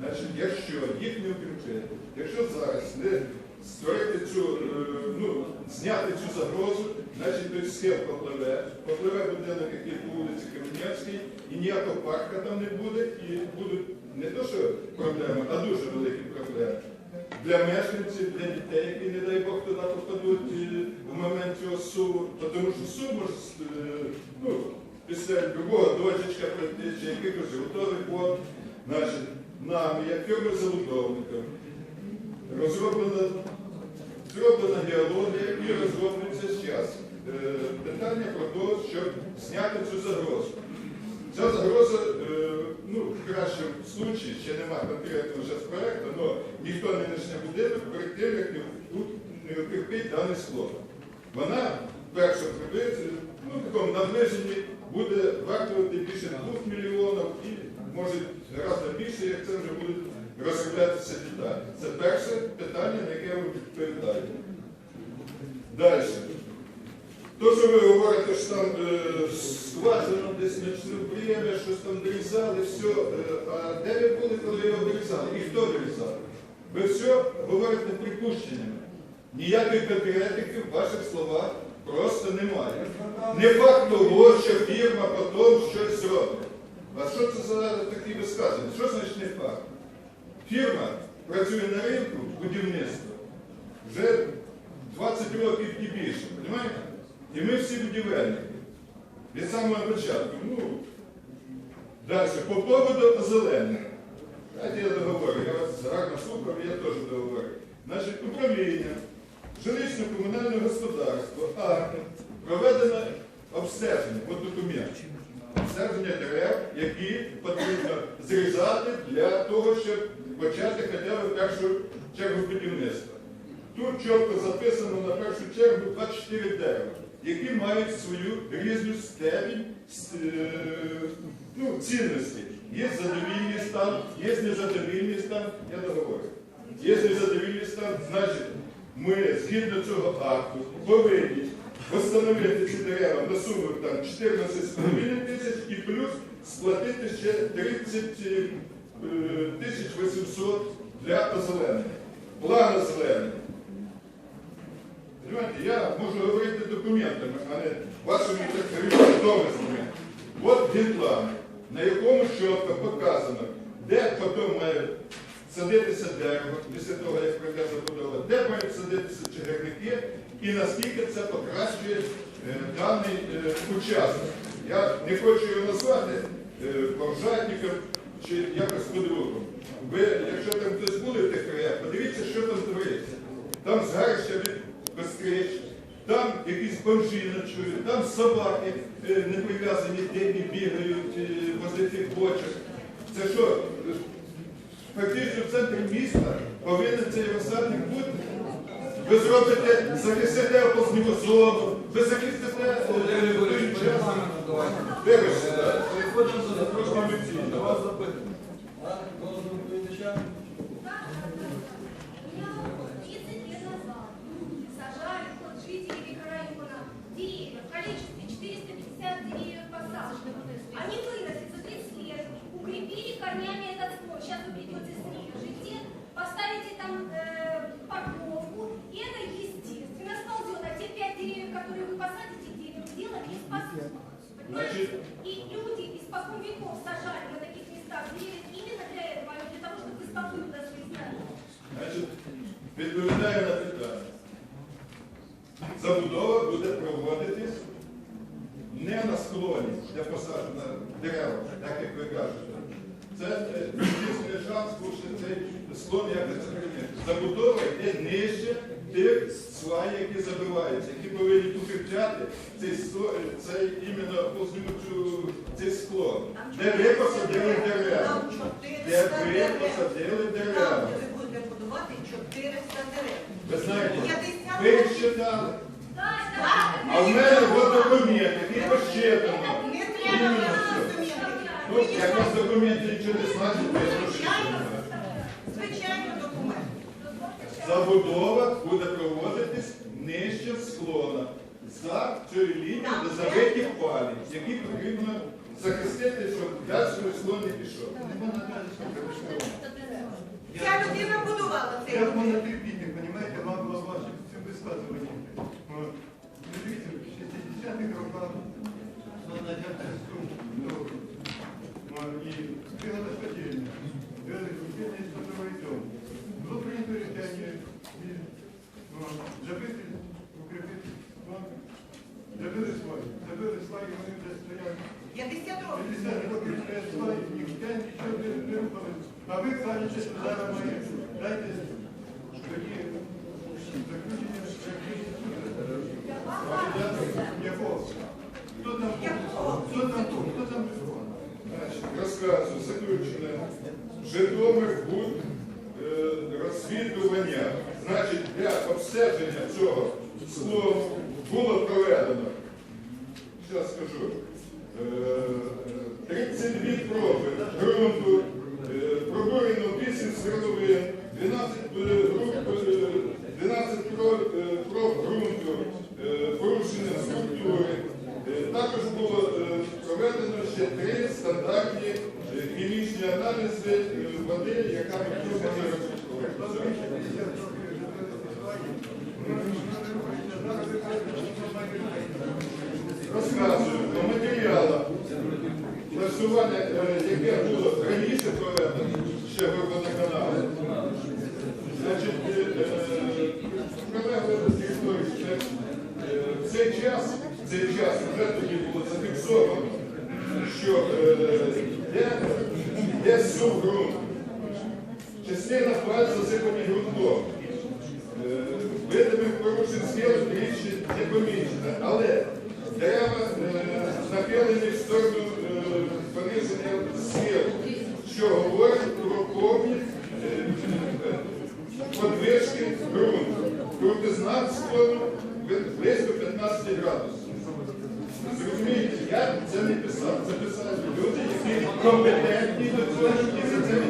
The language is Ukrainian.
Значить, якщо їх не якщо зараз не створити цю, е, ну, зняти цю загрозу, значить той схил попливе, попливе будинок, який по вулиці Кам'янецькій, і ніякого парка там не буде, і будуть не то, що проблеми, а дуже великі проблеми. Для мешканців, для дітей, які, не дай Бог, туди попадуть е, в момент цього суву, тому що сув може е, ну, після любого дощечка прийти, чи якихось готових вод, нами, як фірми-забудовниками, розроблена, зроблена геологія і розроблюється зараз е, питання про те, щоб зняти цю загрозу. Ця загроза, е, ну, в кращому случаї, ще немає конкретного зараз проєкту, але ніхто не почне будинок перед як не- укріпить дане скло. Вона перша ну, в такому наближенні буде вартувати більше 2 мільйонів і може гораздо більше, як це вже буде розроблятися деталі. Це перше питання, на яке я вам відповідаю. Далі. То, що ви говорите, що там е, скважину десь ночне время, щось там дорізали, все. Е, а де ви були, коли його дорізали? І хто дорізав? Ви все говорите припущеннями. Ніякої конкретики в ваших словах просто немає. Не факт того, що фірма потім щось зробить. А що це за такі висказання? Що значить не факт? Фірма працює на ринку будівництва вже 20 років і більше, розумієте? І ми всі будівельники. Від самого початку. Ну, далі, по поводу озеленення. Дайте я договорю, я вас гарно слухав, я теж договорю. Значить, управління жилищно-комунального господарства АГН проведено обстеження по документу. Обстеження дерев, які потрібно зрізати для того, щоб почати хоча б першу чергу будівництва. Тут чітко записано на першу чергу 24 дерева, які мають свою різну степінь е, ну, цінності. Є задовільний стан, є незадовільний стан, я договорю. Є незадовільний стан, значить, ми згідно цього акту повинні встановити ці дерева на суму там 14,5 тисяч і плюс сплатити ще 30 е, тисяч 800 для озеленення. План озеленення. Я можу говорити документами, а не вашими домислами. От генплан, на якому чітко показано, де потім має садитися дерево, після того, як пройде забудова, де мають садитися чагарники і наскільки це покращує е, даний е, участок. Я не хочу його назвати е, бомжатником чи якось по-другому. Ви, якщо там хтось були в тих краях, подивіться, що там твориться. Там згарища від безкрич, там якісь бомжі ночують, там собаки е, не прив'язані дикі бігають е, возле тих бочок. Це що? Фактично в центрі міста повинен цей розсадник бути. Ви зробите, захистите опозніву зону, ви захистите той час. Вибачте, так. Переходимо до запрошення. До вас запитання. Значит- И люди испокон веков сажали на таких местах деревья именно для этого, а не для того, чтобы вы столбы туда свои ставили. Значить, відповідаю на питання. Забудова буде проводитись не на склоні, де посаджено дерева, так як ви кажете. Це е, дійсний шанс, тому що цей склон якось закрити. Забудова йде нижче тих свай, які забиваються, які повинні укріпляти цей, скло- цей цей склон. Де ви посадили дерева. Де ви посадили дерева. ви будете будувати 400 дерев. Ви знаєте, ви їх років. считали. Да, да. А в мене от документ, який посчитано. Не треба документи. Ну, як вас документи нічого не значить, то я Звичайно, сумніваюся. звичайно, документ забудова буде проводитись нижче склона за цією лінією, де забиті палі, які потрібно захистити, щоб далі склон не пішов. Ця людина будувала цей. Ви зараз ми дайте тоді заключення, заключення, якого? Хто там був? Хто там був? Хто там був? Розказую, заключне. Житомир буд е, розслідування, значить, для обстеження цього склону було проведено, зараз скажу, е, 32 проби ґрунту, е, пробурено 8 сверловин, 12 е, груп, е, 12 проб, е, проб ґрунту, е, порушення структури. Е, Також було е, проведено ще три стандартні хімічні аналізи е, води, яка розпочатковується. Розказую по матеріалах влаштування, е, яке було раніше проведено ще в водоканалі. Значить, е, е, прилегло до території ще, е, в цей час, в цей час вже тоді було зафіксовано, що е, де, де сув ґрунт. Частина паль засипані ґрунтом. Е, Видимих порушень схил більше не помічено, але дерева е, нахилені в сторону е, пониження схил, що говорить про повні е, подвижки ґрунту. Крутизна склону близько 15 градусів. Зрозумієте, я це не писав, це писали люди, які